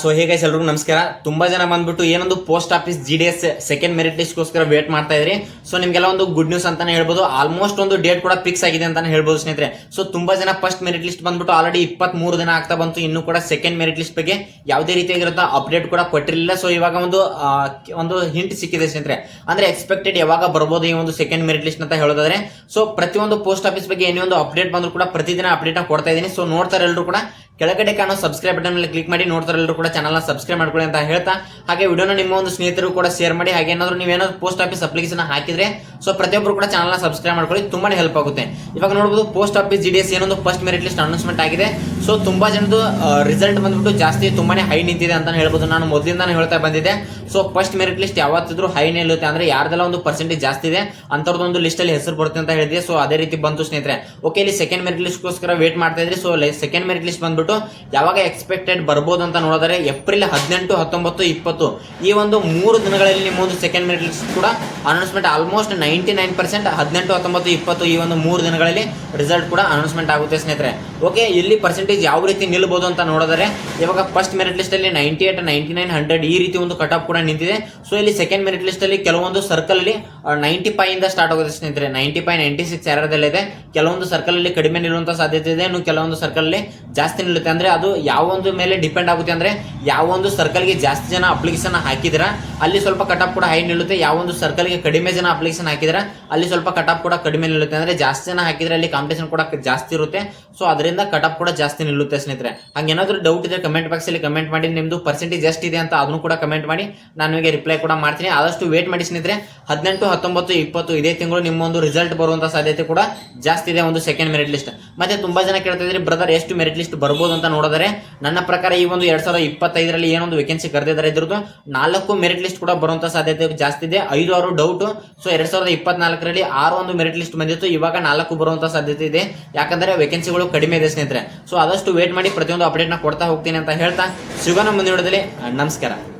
So ಹೇಗೆ ಎಲ್ರಿಗೂ ನಮಸ್ಕಾರ. ತುಂಬಾ ಜನ ಬಂದ್ಬಿಟ್ಟು ಏನೊಂದು post office G D S second merit ಲಿಸ್ಟ್ಗೋಸ್ಕರ wait ಮಾಡ್ತಾ ಇದ್ರಿ. ಸೊ ನಿಮ್ಗೆಲ್ಲ ಒಂದು ಗುಡ್ ನ್ಯೂಸ್ ಅಂತಾನೆ ಹೇಳ್ಬೋದು. ಆಲ್ಮೋಸ್ಟ್ ಒಂದು ಡೇಟ್ ಕೂಡ ಫಿಕ್ಸ್ ಆಗಿದೆ ಅಂತಾನೆ ಹೇಳ್ಬೋದು ಸ್ನೇಹಿತರೆ. ಸೊ ತುಂಬಾ ಜನ ಫಸ್ಟ್ ಮೆರಿಟ್ ಲಿಸ್ಟ್ ಬಂದ್ಬಿಟ್ಟು ಆಲ್ರೆಡಿ ಇಪ್ಪತ್ತ್ ಮೂರು ದಿನ ಆಗ್ತಾ ಬಂತು. ಇನ್ನು ಕೂಡ ಸೆಕೆಂಡ್ ಮೆರಿಟ್ ಲಿಸ್ಟ್ ಬಗ್ಗೆ ಯಾವುದೇ ರೀತಿಯಾಗಿರೋ ಅಪ್ಡೇಟ್ ಕೂಡ ಕೊಟ್ಟಿರಲಿಲ್ಲ. ಸೊ ಇವಾಗ ಒಂದು ಒಂದು ಹಿಂಟ್ ಸಿಕ್ಕಿದೆ ಸ್ನೇಹಿತರೆ. ಅಂದ್ರೆ ಎಕ್ಸ್ಪೆಕ್ಟೆಡ್ ಯಾವಾಗ ಬರ್ಬೋದು ಈ ಒಂದು ಸೆಕೆಂಡ್ ಮೆರಿಟ್ ಲಿಸ್ಟ್ ಅಂತ ಹೇಳೋದಾದ್ರೆ. ಸೊ ಪ್ರತಿಯೊಂದು ಪೋಸ್ಟ್ ಆಫೀಸ್ ಬಗ್ಗೆ ಏನೇ ಒಂದು ಅಪ್ಡೇಟ್ ಬಂದ್ರು ಕೂಡ ಪ್ರತಿದಿನ ಅಪ್ಡೇಟ್ ಕೊಡ್ತಾ ಇದ್ದೀನಿ. ಸೊ ನೋಡ್ತಾರೆ ಎಲ್ಲರೂ ಕೂಡ. ಕೆಳಗಡೆ ಕಾಣೋ ಸಬ್ಸ್ಕ್ರೈಬ್ ಬಟನ್ ಮೇಲೆ ಕ್ಲಿಕ್ ಮಾಡಿ ನೋಡ್ತಾರೆ ಎಲ್ಲರೂ ಕೂಡ ಚಾನಲ್ನ ಸಬ್ಸ್ಕ್ರೈಬ್ ಮಾಡ್ಕೊಳ್ಳಿ ಅಂತ ಹೇಳ್ತಾ. ಹಾಗೆ ವಿಡಿಯೋನ ನಿಮ್ಮ ಒಂದು ಸ್ನೇಹಿತರು ಕೂಡ ಶೇರ್ ಮಾಡಿ. ಹಾಗೆ ಏನಾದ್ರು ನೀವೇನಾದ್ರು ಪೋಸ್ಟ್ ಆಫೀಸ್ ಅಪ್ಲಿಕೇಶನ್ ಹಾಕಿದ್ರೆ ಸೊ ಪ್ರತಿಯೊಬ್ಬರು ಕೂಡ ಚಾನಲ್ನ ಸಬ್ಸ್ಕ್ರೈಬ್ ಮಾಡ್ಕೊಳ್ಳಿ. ತುಂಬಾ ಹೆಲ್ಪ್ ಆಗುತ್ತೆ. ಇವಾಗ ನೋಡಬಹುದು post office G D S ಏನೊಂದು ಫಸ್ಟ್ ಮೆರಿಟ್ ಲಿಸ್ಟ್ ಅನೌನ್ಸ್ಮೆಂಟ್ ಆಗಿದೆ. ಸೊ ತುಂಬಾ ಜನದ್ದು ರಿಸಲ್ಟ್ ಬಂದ್ಬಿಟ್ಟು ಜಾಸ್ತಿ ತುಂಬಾನೇ ಹೈ ನಿಂತಿದೆ ಅಂತ ಹೇಳ್ಬೋದು. ನಾನು ಮೊದಲಿಂದ ಹೇಳ್ತಾ ಬಂದಿದ್ದೆ. ಸೊ ಫಸ್ಟ್ ಮೆರಿಟ್ ಲಿಸ್ಟ್ ಯಾವತ್ತಿದ್ರು ಹೈ ನಿಲ್ಲುತ್ತೆ ಅಂದ್ರೆ ಯಾರ್ದೆಲ್ಲ ಒಂದು ಪರ್ಸೆಂಟೇಜ್ ಜಾಸ್ತಿ ಇದೆ ಅಂತವ್ರದೊಂದು ಲಿಸ್ಟ್ ಅಲ್ಲಿ ಹೆಸರು ಬರುತ್ತೆ ಅಂತ ಹೇಳಿದೆ ಸೊ ಅದೇ ರೀತಿ ಬಂತು ಸ್ನೇಹಿತರೆ. ಓಕೆ ಇಲ್ಲಿ ಸೆಕೆಂಡ್ ಮೆರಿಟ್ ಲಿಸ್ಟ್ಗೋಸ್ಕರ ವೇಟ್ ಮಾಡ್ತಾ ಇದ್ರಿ. ಸೊ ಸೆಕೆಂಡ್ ಮೆರಿಟ್ ಲಿಸ್ಟ್ ಬಂದ್ಬಿಟ್ಟು ಯಾವಾಗ ಎಕ್ಸ್ಪೆಕ್ಟೆಡ್ ಬರ್ಬೋದು ಅಂತ ನೋಡಿದ್ರೆ ಏಪ್ರಿಲ್ ಹದಿನೆಂಟು, ಹತ್ತೊಂಬತ್ತು, ಇಪ್ಪತ್ತು. ಈ ಒಂದು ಮೂರು ದಿನಗಳಲ್ಲಿ ನಿಮ್ಮ ಒಂದು ಸೆಕೆಂಡ್ ಮೆರಿಟ್ ಲಿಸ್ಟ್ ಕೂಡ announcement almost ninety nine percent ಹದಿನೆಂಟು, ಹತ್ತೊಂಬತ್ತು, ಇಪ್ಪತ್ತು ಈ ಒಂದು ಮೂರು ದಿನಗಳಲ್ಲಿ ರಿಸಲ್ಟ್ ಕೂಡ ಅನೌನ್ಸ್ಮೆಂಟ್ ಆಗುತ್ತೆ ಸ್ನೇಹಿತರೆ. ಓಕೆ ಇಲ್ಲಿ ಪರ್ಸೆಂಟೇಜ್ ಯಾವ ರೀತಿ ನಿಲ್ಲಬಹುದು ಅಂತ ನೋಡಿದರೆ, ಇವಾಗ ಫಸ್ಟ್ ಮೆರಿಟ್ ಲಿಸ್ಟ್ ಅಲ್ಲಿ ninety eight ninety nine hundred ಈ ರೀತಿ ಒಂದು ಕಟ್ ಆಫ್ ಕೂಡ ನಿಂತಿದೆ. ಸೊ ಇಲ್ಲಿ ಸೆಕೆಂಡ್ ಮೆರಿಟ್ ಲಿಸ್ಟ್ ಅಲ್ಲಿ ಕೆಲವೊಂದು ಸರ್ಕಲ್ ಅಲ್ಲಿ ನೈಂಟಿ ಫೈವ್ ಇಂದ ಸ್ಟಾರ್ಟ್ ಆಗೋದ್ರೆ ಸ್ನೇಹಿತರೆ ನೈಂಟಿ ಫೈವ್ ನೈಂಟಿ ಸಿಕ್ಸ್ ಎರಡಲ್ಲಿದೆ ಕೆಲವೊಂದು ಸರ್ಕಲ್ ಅಲ್ಲಿ ಕಡಿಮೆ ನಿಲ್ಲುವಂತ ಸಾಧ್ಯತೆ ಇದೆ. ಇನ್ನು ಕೆಲವೊಂದು ಸರ್ಕಲ್ ಅಲ್ಲಿ ಜಾಸ್ತಿ ನಿಲ್ಲುತ್ತೆ. ಅಂದ್ರೆ ಅದು ಯಾವ ಒಂದು ಮೇಲೆ ಡಿಪೆಂಡ್ ಆಗುತ್ತೆ ಅಂದ್ರೆ ಯಾವ ಒಂದು ಸರ್ಕಲ್ಗೆ ಜಾಸ್ತಿ ಜನ ಅಪ್ಲಿಕೇಶನ್ ಹಾಕಿದ್ರ, ಅಲ್ಲಿ ಸ್ವಲ್ಪ ಕಟ್ ಆಫ್ ಕೂಡ ಹೈ ನಿಲ್ಲುತ್ತೆ. ಯಾವ ಒಂದು ಸರ್ಕಲ್ಗೆ ಕಡಿಮೆ ಜನ ಅಪ್ಲಿಕೇಶನ್ ಹಾಕಿದ್ರ, ಅಲ್ಲಿ ಸ್ವಲ್ಪ ಕಟ್ ಆಫ್ ಕೂಡ ಕಡಿಮೆ ನಿಲ್ಲುತ್ತೆ. ಅಂದ್ರೆ ಜಾಸ್ತಿ ಜನ ಹಾಕಿದ್ರೆ ಅಲ್ಲಿ ಕಾಂಪಿಟೇಷನ್ ಕೂಡ ಜಾಸ್ತಿ ಇರುತ್ತೆ. ಸೊ ಅದರಿಂದ ಕಟ್ ಆಫ್ ಕೂಡ ಜಾಸ್ತಿ ನಿಲ್ಲುತ್ತೆ ಸ್ನೇಹಿತರೆ. ಹಂಗೇನಾದ್ರೂ ಡೌಟ್ ಇದ್ರೆ ಕಮೆಂಟ್ ಬಾಕ್ಸ್ ಅಲ್ಲಿ ಕಮೆಂಟ್ ಮಾಡಿ, ನಿಮ್ದು ಪರ್ಸೆಂಟೇಜ್ ಇದೆ ಅಂತ ಅದನ್ನು ಕೂಡ ಕಮೆಂಟ್ ಮಾಡಿ, ನಾನು ನಿಮಗೆ ರಿಪ್ಲೈ ಕೂಡ ಮಾಡ್ತೀನಿ. ಆದಷ್ಟು ವೇಟ್ ಮಾಡಿ ಸ್ನೇಹಿತರೆ, ಹದಿನೆಂಟು, ಹತ್ತೊಂಬತ್ತು, ಇಪ್ಪತ್ತು ಇದೇ ತಿಂಗಳು ನಿಮ್ಮ ಒಂದು ರಿಸಲ್ಟ್ ಬರುವಂತ ಸಾಧ್ಯತೆ ಕೂಡ ಜಾಸ್ತಿ ಇದೆ ಒಂದು ಸೆಕೆಂಡ್ ಮೆರಿಟ್ ಲಿಸ್ಟ್ ಮತ್ತೆ ತುಂಬಾ ಜನ ಕೇಳ್ತಾ ಇದ್ರಿ ಬ್ರದರ್ ಎಷ್ಟು ಮೆರಿಟ್ ಲಿಸ್ಟ್ ಬರ್ಬೋದು ಅಂತ ನೋಡಿದರೆ, ನನ್ನ ಪ್ರಕಾರ ಈ ಒಂದು ಎರಡ್ ಸಾವಿರದ ಇಪ್ಪತ್ತೈದರಲ್ಲಿ ಏನೊಂದು ವೇಕೆನ್ಸಿ ಕರೆದಿದ್ದಾರೆ. ಇದ್ರದ್ದು ನಾಲ್ಕು ಮೆರಿಟ್ ಲಿಸ್ಟ್ ಕೂಡ ಬರುವಂತ ಸಾಧ್ಯತೆ ಜಾಸ್ತಿ ಇದೆ. ಐದು ಆರು ಡೌಟ್ ಸೊ ಎರಡ್ ಸಾವಿರದ ಇಪ್ಪತ್ನಾಲ್ಕರಲ್ಲಿ ಆರು ಒಂದು ಮೆರಿಟ್ ಲಿಸ್ಟ್ ಬಂದಿತ್ತು. ಇವಾಗ ನಾಲ್ಕು ಬರುವಂತ ಸಾಧ್ಯತೆ ಇದೆ. ಯಾಕಂದ್ರೆ ವೇಕೆನ್ಸಿಗಳು ಕಡಿಮೆ ಇದೆ ಸ್ನೇಹಿತರೆ. ಸೊ ಆದಷ್ಟು ವೇಟ್ ಮಾಡಿ ಪ್ರತಿಯೊಂದು ಅಪ್ಡೇಟ್ನ ಕೊಡ್ತಾ ಹೋಗ್ತೀನಿ ಅಂತ ಹೇಳ್ತಾ, ಸಿಗೋಣ ಮುಂದಿನ ನಮಸ್ಕಾರ.